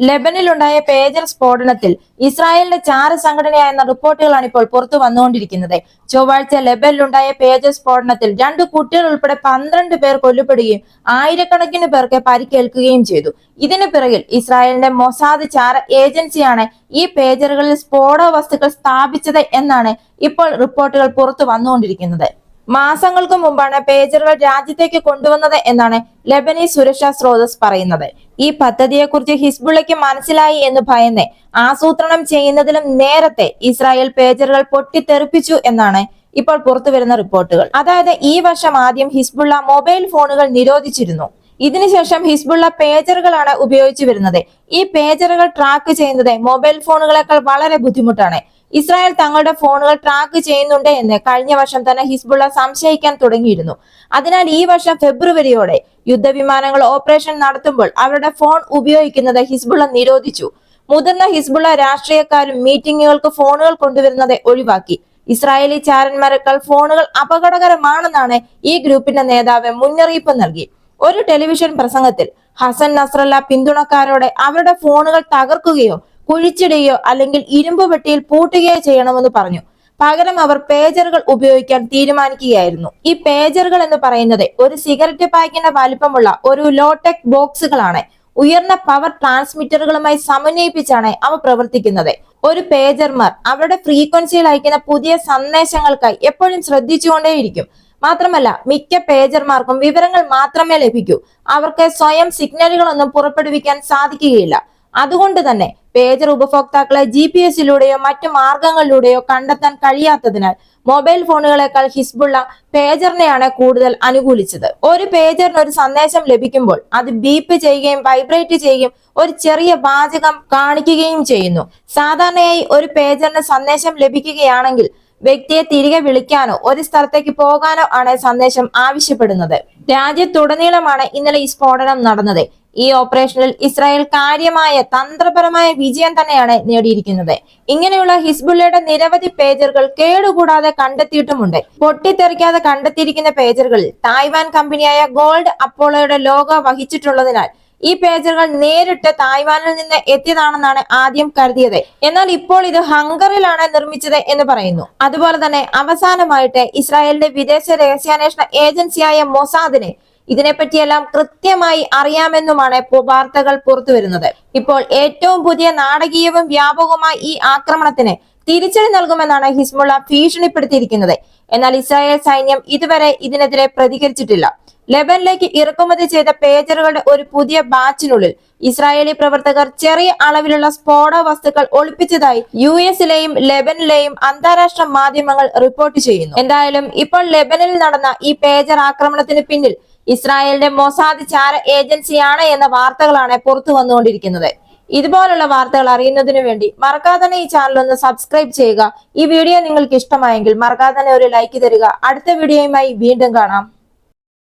ലെബനിലുണ്ടായ pager സ്ഫോടനത്തിൽ ഇസ്രായേലിന്റെ ചാര സംഘടനയായെന്ന റിപ്പോർട്ടുകളാണ് ഇപ്പോൾ പുറത്തു വന്നുകൊണ്ടിരിക്കുന്നത്. ചൊവ്വാഴ്ച ലെബനിലുണ്ടായ പേജർ സ്ഫോടനത്തിൽ രണ്ട് കുട്ടികൾ ഉൾപ്പെടെ പന്ത്രണ്ട് പേർ കൊല്ലപ്പെടുകയും ആയിരക്കണക്കിന് പേർക്ക് പരിക്കേൽക്കുകയും ചെയ്തു. ഇതിന് പിറകിൽ ഇസ്രായേലിന്റെ മൊസാദ് ചാര ഏജൻസിയാണ് ഈ പേജറുകളിൽ സ്ഫോടക വസ്തുക്കൾ സ്ഥാപിച്ചത് എന്നാണ് ഇപ്പോൾ റിപ്പോർട്ടുകൾ പുറത്തു വന്നുകൊണ്ടിരിക്കുന്നത്. മാസങ്ങൾക്ക് മുമ്പാണ് പേജറുകൾ രാജ്യത്തേക്ക് കൊണ്ടുവന്നത് എന്നാണ് ലബനി സുരക്ഷാ സ്രോതസ് പറയുന്നത്. ഈ പദ്ധതിയെക്കുറിച്ച് ഹിസ്ബുള്ളയ്ക്ക് മനസ്സിലായി എന്ന് ഭയന്ന് ആസൂത്രണം ചെയ്യുന്നതിലും നേരത്തെ ഇസ്രായേൽ പേജറുകൾ പൊട്ടിത്തെറിപ്പിച്ചു എന്നാണ് ഇപ്പോൾ പുറത്തുവരുന്ന റിപ്പോർട്ടുകൾ. അതായത് ഈ വർഷം ആദ്യം ഹിസ്ബുള്ള മൊബൈൽ ഫോണുകൾ നിരോധിച്ചിരുന്നു. ഇതിനുശേഷം ഹിസ്ബുള്ള പേജറുകളാണ് ഉപയോഗിച്ചു വരുന്നത്. ഈ പേജറുകൾ ട്രാക്ക് ചെയ്യുന്നത് മൊബൈൽ ഫോണുകളെക്കാൾ വളരെ ബുദ്ധിമുട്ടാണ്. ഇസ്രായേൽ തങ്ങളുടെ ഫോണുകൾ ട്രാക്ക് ചെയ്യുന്നുണ്ട് എന്ന് കഴിഞ്ഞ വർഷം തന്നെ ഹിസ്ബുള്ള സംശയിക്കാൻ തുടങ്ങിയിരുന്നു. അതിനാൽ ഈ വർഷം ഫെബ്രുവരിയോടെ യുദ്ധവിമാനങ്ങൾ ഓപ്പറേഷൻ നടത്തുമ്പോൾ അവരുടെ ഫോൺ ഉപയോഗിക്കുന്നത് ഹിസ്ബുള്ള നിരോധിച്ചു. മുതിർന്ന ഹിസ്ബുള്ള രാഷ്ട്രീയക്കാരും മീറ്റിംഗുകൾക്ക് ഫോണുകൾ കൊണ്ടുവരുന്നത് ഒഴിവാക്കി. ഇസ്രായേലി ചാരന്മാരെക്കാൾ ഫോണുകൾ അപകടകരമാണെന്നാണ് ഈ ഗ്രൂപ്പിന്റെ നേതാവ് മുന്നറിയിപ്പ് നൽകി. ഒരു ടെലിവിഷൻ പ്രസംഗത്തിൽ ഹസൻ നസ്രല്ല പിന്തുണക്കാരോടെ അവരുടെ ഫോണുകൾ തകർക്കുകയോ കുഴിച്ചിടുകയോ അല്ലെങ്കിൽ ഇരുമ്പ് പെട്ടിയിൽ പൂട്ടുകയോ ചെയ്യണമെന്ന് പറഞ്ഞു. പകരം അവർ പേജറുകൾ ഉപയോഗിക്കാൻ തീരുമാനിക്കുകയായിരുന്നു. ഈ പേജറുകൾ എന്ന് പറയുന്നത് ഒരു സിഗരറ്റ് പാക്കിന്റെ വലിപ്പമുള്ള ഒരു ലോടെക് ബോക്സുകളാണ്. ഉയർന്ന പവർ ട്രാൻസ്മിറ്ററുകളുമായി സമന്വയിപ്പിച്ചാണ് അവ പ്രവർത്തിക്കുന്നത്. ഒരു പേജർമാർ അവരുടെ ഫ്രീക്വൻസിയിൽ അയക്കുന്ന പുതിയ സന്ദേശങ്ങൾക്കായി എപ്പോഴും ശ്രദ്ധിച്ചുകൊണ്ടേയിരിക്കും. മാത്രമല്ല മിക്ക പേജർമാർക്കും വിവരങ്ങൾ മാത്രമേ ലഭിക്കൂ. അവർക്ക് സ്വയം സിഗ്നലുകളൊന്നും പുറപ്പെടുവിക്കാൻ സാധിക്കുകയില്ല. അതുകൊണ്ട് തന്നെ പേജർ ഉപഭോക്താക്കളെ ജി പി എസിലൂടെയോ മറ്റു മാർഗങ്ങളിലൂടെയോ കണ്ടെത്താൻ കഴിയാത്തതിനാൽ മൊബൈൽ ഫോണുകളെക്കാൾ ഹിസ്ബുള്ള പേജറിനെയാണ് കൂടുതൽ അനുകൂലിച്ചത്. ഒരു പേജറിന് ഒരു സന്ദേശം ലഭിക്കുമ്പോൾ അത് ബീപ്പ് ചെയ്യുകയും വൈബ്രേറ്റ് ചെയ്യുകയും ഒരു ചെറിയ വാചകം കാണിക്കുകയും ചെയ്യുന്നു. സാധാരണയായി ഒരു പേജറിന് സന്ദേശം ലഭിക്കുകയാണെങ്കിൽ വ്യക്തിയെ തിരികെ വിളിക്കാനോ ഒരു സ്ഥലത്തേക്ക് പോകാനോ ആണ് സന്ദേശം ആവശ്യപ്പെടുന്നത്. രാജ്യത്തുടനീളമാണ് ഇന്നലെ ഈ സ്ഫോടനം നടന്നത്. ഈ ഓപ്പറേഷനിൽ ഇസ്രായേൽ കാര്യമായ തന്ത്രപരമായ വിജയം തന്നെയാണ് നേടിയിരിക്കുന്നത്. ഇങ്ങനെയുള്ള ഹിസ്ബുള്ളയുടെ നിരവധി പേജറുകൾ കേടുകൂടാതെ കണ്ടെത്തിയിട്ടുമുണ്ട്. പൊട്ടിത്തെറിക്കാതെ കണ്ടെത്തിയിരിക്കുന്ന പേജറുകളിൽ തായ്വാൻ കമ്പനിയായ ഗോൾഡ് അപ്പോളോയുടെ ലോഗോ വഹിച്ചിട്ടുള്ളതിനാൽ ഈ പേജറുകൾ നേരിട്ട് തായ്വാനിൽ നിന്ന് എത്തിയതാണെന്നാണ് ആദ്യം കരുതിയത്. എന്നാൽ ഇപ്പോൾ ഇത് ഹംഗറിലാണ് നിർമ്മിച്ചത് എന്ന് പറയുന്നു. അതുപോലെ തന്നെ അവസാനമായിട്ട് ഇസ്രായേലിന്റെ വിദേശ രഹസ്യാന്വേഷണ ഏജൻസിയായ മൊസാദിന് ഇതിനെപ്പറ്റിയെല്ലാം കൃത്യമായി അറിയാമെന്നുമാണ് വാർത്തകൾ പുറത്തു വരുന്നത്. ഇപ്പോൾ ഏറ്റവും പുതിയ നാടകീയവും വ്യാപകവുമായ ഈ ആക്രമണത്തിന് തിരിച്ചടി നൽകുമെന്നാണ് ഹിസ്മുള്ള ഭീഷണിപ്പെടുത്തിയിരിക്കുന്നത്. എന്നാൽ ഇസ്രായേൽ സൈന്യം ഇതുവരെ ഇതിനെതിരെ പ്രതികരിച്ചിട്ടില്ല. ലെബനിലേക്ക് ഇറക്കുമതി ചെയ്ത പേജറുകളുടെ ഒരു പുതിയ ബാച്ചിനുള്ളിൽ ഇസ്രായേലി പ്രവർത്തകർ ചെറിയ അളവിലുള്ള സ്ഫോട വസ്തുക്കൾ ഒളിപ്പിച്ചതായി യു എസിലെയും ലെബനിലെയും അന്താരാഷ്ട്ര മാധ്യമങ്ങൾ റിപ്പോർട്ട് ചെയ്യുന്നു. എന്തായാലും ഇപ്പോൾ ലെബനിൽ നടന്ന ഈ പേജർ ആക്രമണത്തിന് പിന്നിൽ ഇസ്രായേലിന്റെ മൊസാദ് ചാര ഏജൻസിയാണ് എന്ന വാർത്തകളാണ് പുറത്തു വന്നുകൊണ്ടിരിക്കുന്നത്. ഇതുപോലുള്ള വാർത്തകൾ അറിയുന്നതിനു വേണ്ടി മറക്കാതെ ഈ ചാനൽ ഒന്ന് സബ്സ്ക്രൈബ് ചെയ്യുക. ഈ വീഡിയോ നിങ്ങൾക്ക് ഇഷ്ടമായെങ്കിൽ മറക്കാതെ ഒരു ലൈക്ക് തരിക. അടുത്ത വീഡിയോയുമായി വീണ്ടും കാണാം.